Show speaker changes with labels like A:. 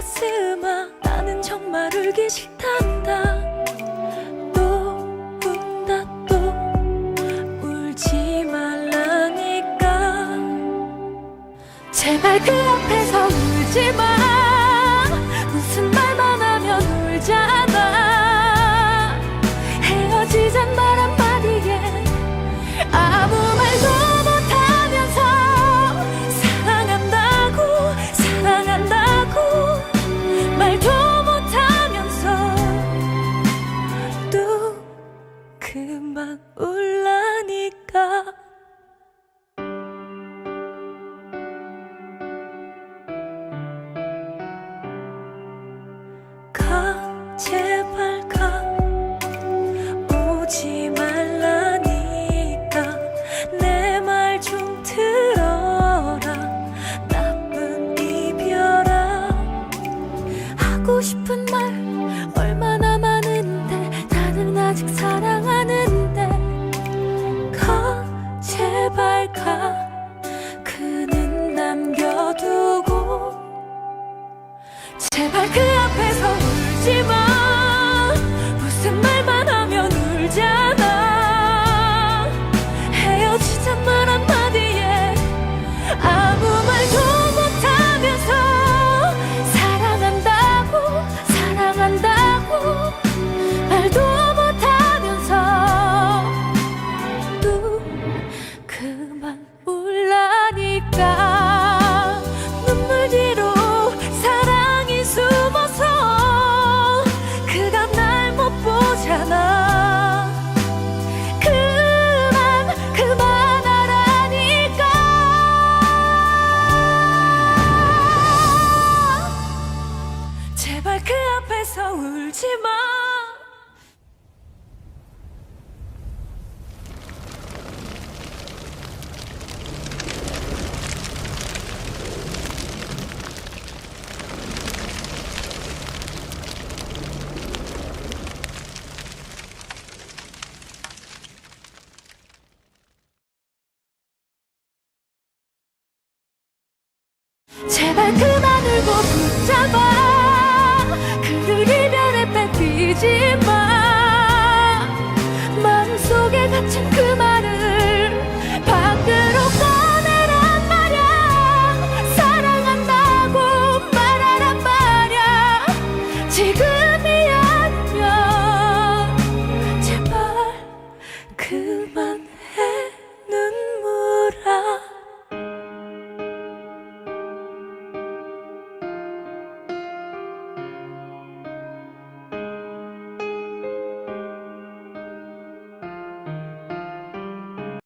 A: 가슴아 나는 정말 울기 싫단다. 또 운다 또 울지 말라니까. 제발 그 앞에 하고 싶은 말 얼마나 많은데 나는 아직 사랑하는데. 가 제발 가. 그는 남겨두고. 제발 그 앞에서 울지 마. 제발 그 앞에서 울지 마. 제발 그만 울고 붙잡아 take a